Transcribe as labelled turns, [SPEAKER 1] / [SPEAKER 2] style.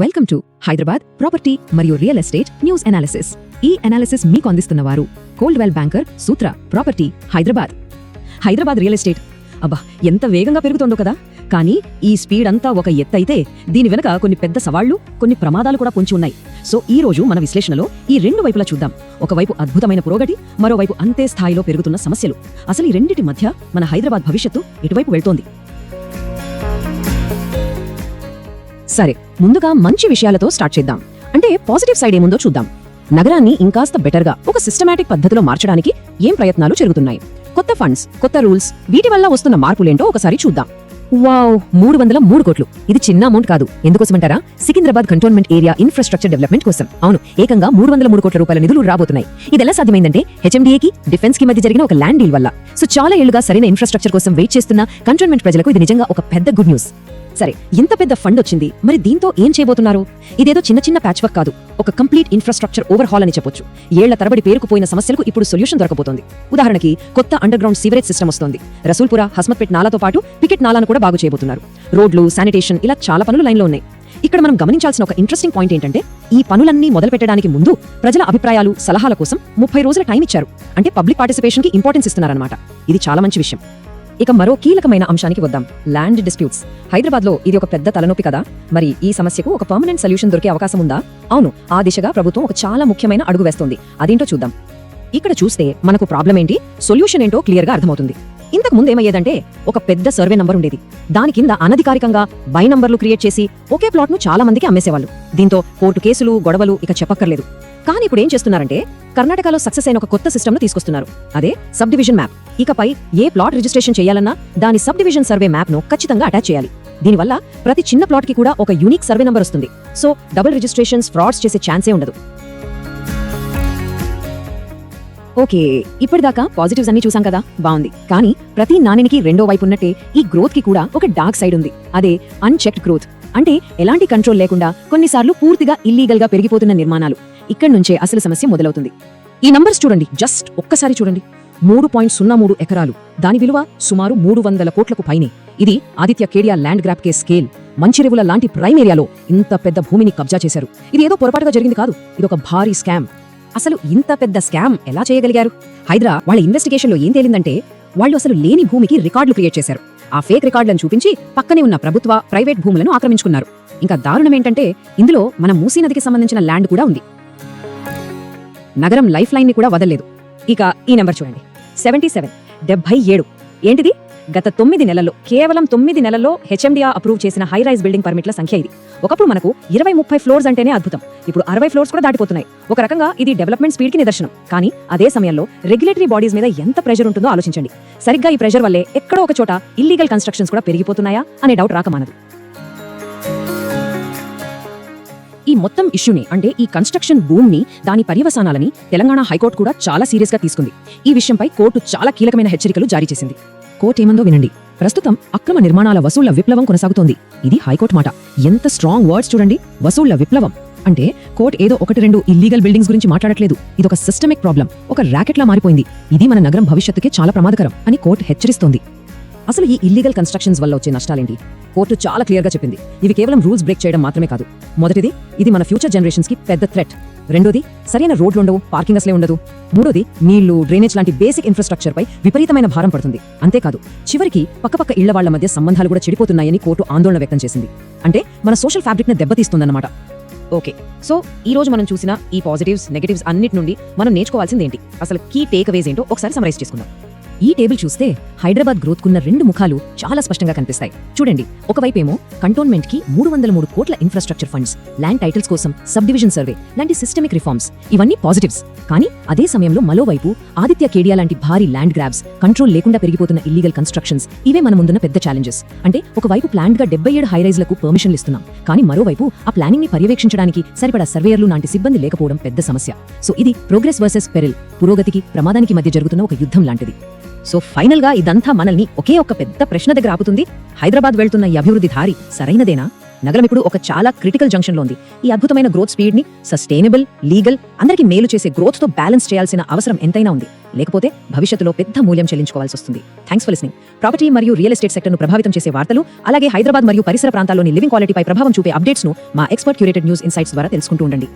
[SPEAKER 1] Welcome to Hyderabad property మరియు real estate news analysis ఈ analysis మీకు అందిస్తున్న వారు Coldwell Banker Sutra property Hyderabad Hyderabad real estate అబ్బా ఎంత వేగంగా పెరుగుతోందో కదా. కానీ ఈ స్పీడ్ అంతా ఒక ఎత్తైతే దీని వెనక కొన్ని పెద్ద సవాళ్ళు కొన్ని ప్రమాదాలు కూడా పొంచి ఉన్నాయి. సో ఈ రోజు మన విశ్లేషణలో ఈ రెండు వైపులా చూద్దాం. ఒకవైపు అద్భుతమైన పురోగతి మరోవైపు అంతే స్థాయిలో పెరుగుతున్న సమస్యలు. అసలు ఈ రెండింటి మధ్య మన హైదరాబాద్ భవిష్యత్తు ఎటువైపు వెళ్తోంది? సరే ముందుగా మంచి విషయాలతో స్టార్ట్ చేద్దాం. అంటే పాజిటివ్ సైడ్ ఏముందో చూద్దాం. నగరాన్ని ఇంకాస్త బెటర్గా ఒక సిస్టమాటిక్ పద్ధతిలో మార్చడానికి ఏం ప్రయత్నాలు జరుగుతున్నాయి? కొత్త ఫండ్స్ కొత్త రూల్స్ వీటి వల్ల వస్తున్న మార్పులేంటో ఒకసారి చూద్దాం. వావ్ మూడు వందల మూడు కోట్లు. ఇది చిన్న అమౌంట్ కాదు. ఎందుకోసమంటారా? Secunderabad cantonment area infrastructure development కోసం. అవును ఏకంగా మూడు వందల మూడు కోట్ల రూపాయల నిధులు రాబోతున్నాయి. ఇది ఎలా సాధ్యమైందంటే హెచ్ఎండిఏకి డిఫెన్స్కి మధ్య జరిగిన ఒక ల్యాండ్ డీల్ వల్ల. సో చాలా ఏళ్ళుగా సరైన ఇన్ఫ్రాస్ట్రక్చర్ కోసం వెయిట్ చేస్తున్న కంటోన్మెంట్ ప్రజలకు ఇది నిజంగా ఒక పెద్ద గుడ్ న్యూస్. సరే ఇంత పెద్ద ఫండ్ వచ్చింది మరి దీంతో ఏం చేయబోతున్నారు? ఇదేదో చిన్న చిన్న ప్యాచ్ వర్క్ కాదు. ఒక కంప్లీట్ ఇన్ఫ్రాస్ట్రక్చర్ ఓవర్ హాల్ అని చెప్పొచ్చు. ఏళ్ళ తరబడి పేరుకుపోయిన సమస్యలకు ఇప్పుడు సొల్యూషన్ దొరకబోతోంది. ఉదాహరణకి కొత్త అండర్ గ్రౌండ్ సీవరేజ్ సిస్టమ్ వస్తోంది. రసూల్పుర హస్మత్పేట్ నాలాతో పాటు పికెట్ నాలాను కూడా బాగు చేయబోతున్నారు. రోడ్లు శానిటేషన్ ఇలా చాలా పనులు లైన్లో ఉన్నాయి. ఇక్కడ మనం గమనించాల్సిన ఒక ఇంట్రెస్టింగ్ పాయింట్ ఏంటంటే ఈ పనులన్నీ మొదలు పెట్టడానికి ముందు ప్రజల అభిప్రాయాలు సలహాల కోసం ముప్పై రోజుల టైం ఇచ్చారు. అంటే పబ్లిక్ పార్టిసిపేషన్కి ఇంపార్టెన్స్ ఇస్తున్నారనమాట ఇది చాలా మంచి విషయం. ఇక మరో కీలకమైన అంశానికి వద్దాం. Land disputes. హైదరాబాద్లో ఇది ఒక పెద్ద తలనొప్పి కదా? మరి ఈ సమస్యకు ఒక పర్మనెంట్ సొల్యూషన్ దొరికే అవకాశం ఉందా? అవును ఆ దిశగా ప్రభుత్వం ఒక చాలా ముఖ్యమైన అడుగు వేస్తోంది. అదేంటో చూద్దాం. ఇక్కడ చూస్తే మనకు ప్రాబ్లం ఏంటి? సొల్యూషన్ ఏంటో క్లియర్గా అర్థమవుతుంది. ఇంతకు ముందు ఏమయ్యేదంటే ఒక పెద్ద సర్వే నంబర్ ఉండేది. దాని కింద అనధికారికంగా బై నంబర్లు క్రియేట్ చేసి ఒకే ప్లాట్ను చాలా మందికి అమ్మేసేవాళ్ళు. దీంతో కోర్టు కేసులు గొడవలు ఇక చెప్పక్కర్లేదు. కానీ ఇప్పుడు ఏం చేస్తున్నారంటే కర్ణాటకలో సక్సెస్ అయిన ఒక కొత్త సిస్టమ్ను తీసుకొస్తున్నారు. అదే సబ్ డివిజన్ మ్యాప్. ఇకపై ఏ ప్లాట్ రిజిస్ట్రేషన్ చేయాలన్నా దాని సబ్ డివిజన్ సర్వే మ్యాప్ను ఖచ్చితంగా అటాచ్ చేయాలి. దీనివల్ల ప్రతి చిన్న ప్లాట్కి కూడా ఒక యూనిక్ సర్వే నంబర్ వస్తుంది. సో డబుల్ రిజిస్ట్రేషన్స్ ఫ్రాడ్స్ చేసే ఛాన్సే ఉండదు. ఓకే ఇప్పటిదాకా పాజిటివ్స్ అన్ని చూసాం కదా? బాగుంది. కానీ ప్రతి నాణ్యానికి రెండో వైపు ఉన్నట్టే ఈ గ్రోత్కి కూడా ఒక డార్క్ సైడ్ ఉంది. అదే అన్చెక్డ్ గ్రోత్. అంటే ఎలాంటి కంట్రోల్ లేకుండా కొన్నిసార్లు పూర్తిగా ఇల్లీగల్గా పెరిగిపోతున్న నిర్మాణాలు. ఇక్కడి నుంచే అసలు సమస్య మొదలవుతుంది. ఈ నంబర్స్ చూడండి. జస్ట్ ఒక్కసారి చూడండి. మూడు పాయింట్ సున్నా మూడు ఎకరాలు. దాని విలువ సుమారు మూడు వందల కోట్లకు పైనే. ఇది ఆదిత్య కేడియా ల్యాండ్ గ్రాప్ కే స్కేల్. మంచిరెవుల లాంటి ప్రైమ్ ఏరియాలో ఇంత పెద్ద భూమిని కబ్జా చేశారు. ఇది ఏదో పొరపాటుగా జరిగింది కాదు. ఇది ఒక భారీ స్కామ్. అసలు ఇంత పెద్ద స్కామ్ ఎలా చేయగలిగారు? హైదరా వాళ్ళ ఇన్వెస్టిగేషన్లో ఏం తేలిందంటే వాళ్ళు అసలు లేని భూమికి రికార్డులు క్రియేట్ చేశారు. ఆ ఫేక్ రికార్డులను చూపించి పక్కనే ఉన్న ప్రభుత్వ ప్రైవేట్ భూములను ఆక్రమించుకున్నారు. ఇంకా దారుణం ఏంటంటే ఇందులో మన మూసీ నదికి సంబంధించిన ల్యాండ్ కూడా ఉంది. నగరం లైఫ్ లైన్ని కూడా వదలలేదు. ఇక ఈ నెంబర్ చూడండి. సెవెంటీ సెవెన్ డెబ్బై ఏడు. ఏంటిది? గత తొమ్మిది నెలల్లో కేవలం తొమ్మిది నెలల్లో హెచ్ఎండిఆర్ అప్రూవ్ చేసిన హై రైజ్ బిల్డింగ్ పర్మిట్ల సంఖ్య ఇది. ఒకప్పుడు మనకు ఇరవై ముప్పై ఫ్లోర్స్ అంటేనే అద్భుతం. ఇప్పుడు అరవై ఫ్లోర్స్ కూడా దాటిపోతున్నాయి. ఒక రకంగా ఇది డెవలప్మెంట్ స్పీడ్కి నిదర్శనం. కానీ అదే సమయంలో రెగ్యులేటరీ బాడీస్ మీద ఎంత ప్రెషర్ ఉంటుందో ఆలోచించండి. సరిగ్గా ఈ ప్రెషర్ వల్లే ఎక్కడో ఒక చోట ఇల్లీగల్ కన్స్ట్రక్షన్స్ కూడా పెరిగిపోతున్నాయా అనే డౌట్ రాకమానదు మొత్తం ఇష్యూని అంటే ఈ కన్స్ట్రక్షన్ భూమిని ని దాని పర్యవసానాలని తెలంగాణ హైకోర్టు కూడా చాలా సీరియస్గా తీసుకుంది. ఈ విషయంపై కోర్టు చాలా కీలకమైన హెచ్చరికలు జారీ చేసింది. కోర్టు ఏమందో వినండి. ప్రస్తుతం అక్రమ నిర్మాణాల వసూళ్ళ విప్లవం కొనసాగుతోంది. ఇది హైకోర్టు మాట. ఎంత స్ట్రాంగ్ వర్డ్స్ చూడండి. వసూళ్ళ విప్లవం. అంటే కోర్టు ఏదో ఒకటి రెండు ఇల్లీగల్ బిల్డింగ్స్ గురించి మాట్లాడట్లేదు. ఇది ఒక సిస్టమిక్ ప్రాబ్లం ఒక ర్యాకెట్లా మారిపోయింది. ఇది మన నగరం భవిష్యత్తుకే చాలా ప్రమాదకరం అని కోర్టు హెచ్చరిస్తోంది. అసలు ఈ ఇల్లీగల్ కన్స్ట్రక్షన్స్ వల్ల వచ్చే నష్టాలేంటి? కోర్టు చాలా క్లియర్గా చెప్పింది. ఇవి కేవలం రూల్స్ బ్రేక్ చేయడం మాత్రమే కాదు. మొదటిది ఇది మన ఫ్యూచర్ జనరేషన్స్కి పెద్ద థ్రెట్ రెండోది సరైన రోడ్లు ఉండవు పార్కింగ్ అసలే ఉండదు. మూడోది నీళ్ళు డ్రైనేజ్ లాంటి బేసిక్ ఇన్ఫ్రాస్ట్రక్చర్ పై విపరీతమైన భారం పడుతుంది. అంతేకాదు చివరికి పక్కపక్క ఇళ్ళ వాళ్ళ మధ్య సంబంధాలు కూడా చెడిపోతున్నాయని కోర్టు ఆందోళన వ్యక్తం చేసింది. అంటే మన సోషల్ ఫ్యాబ్రిక్ని దెబ్బతీస్తుందన్నమాట. ఓకే సో ఈ రోజు మనం చూసిన ఈ పాజిటివ్స్ నెగటివ్స్ అన్నిటి నుండి మనం నేర్చుకోవాల్సింది ఏంటి అసలు కీ టేక్ అవేస్ ఏంటో ఒకసారి సమరైజ్ చేసుకుందాం. ఈ టేబుల్ చూస్తే హైదరాబాద్ గ్రోత్ కున్న రెండు ముఖాలు చాలా స్పష్టంగా కనిపిస్తాయి. చూడండి ఒకవైపేమో కంటోన్మెంట్కి మూడు వందల మూడు కోట్ల ఇన్ఫ్రాస్ట్రక్చర్ ఫండ్స్ ల్యాండ్ టైటిల్స్ కోసం సబ్ డివిజన్ సర్వే లాంటి సిస్టమిక్ రిఫార్మ్స్ ఇవన్నీ పాజిటివ్స్ కానీ అదే సమయంలో మరోవైపు ఆదిత్య కేడియా లాంటి భారీ ల్యాండ్ గ్రాబ్స్ కంట్రోల్ లేకుండా పెరిగిపోతున్న ఇల్లీగల్ కన్స్ట్రక్షన్స్ ఇవే మన ముందున్న పెద్ద ఛాలెంజెస్ అంటే ఒకవైపు ప్లాంట్గా డెబ్బై ఏడు హైరైజ్లకు పర్మిషన్లు ఇస్తున్నాం. కానీ మరోవైపు ఆ ప్లానింగ్ని పర్యవేక్షించడానికి సరిపడా సర్వేయర్లు లాంటి సిబ్బంది లేకపోవడం పెద్ద సమస్య. సో ఇది ప్రోగ్రెస్ వర్సెస్ పెరిల్ పురోగతికి ప్రమాదానికి మధ్య జరుగుతున్న ఒక యుద్ధం లాంటిది. సో ఫైనల్గా ఇదంతా మనల్ని ఒకే ఒక పెద్ద ప్రశ్న దగ్గర ఆపుతుంది. హైదరాబాద్ వెళ్తున్న ఈ అభివృద్ధి దారి సరైనదేనా? నగరం ఇప్పుడు ఒక చాలా క్రిటికల్ జంక్షన్లో ఉంది. ఈ అద్భుతమైన గ్రోత్ స్పీడ్ని సస్టైనబుల్ లీగల్ అందరికీ మేలు చేసే గ్రోత్తో బ్యాలెన్స్ చేయాల్సిన అవసరం ఎంతైనా ఉంది. లేకపోతే భవిష్యత్తులో పెద్ద మూల్యం చెల్లించుకోవాల్సి వస్తుంది. Thanks for listening. ప్రాపర్టీ మరియు రియల్ ఎస్టేట్ సెక్టర్ను ప్రభావితం చేసే వార్తలు అలాగే హైదరాబాద్ మరియు పరిసర ప్రాంతాల్లోని లివింగ్ క్వాలిటీపై ప్రభావం చూపే అప్డేట్స్ను మా ఎక్స్పర్ట్ క్యూరేటెడ్ న్యూస్ ఇన్సైట్స్ ద్వారా తెలుసుకుంటూ ఉండండి.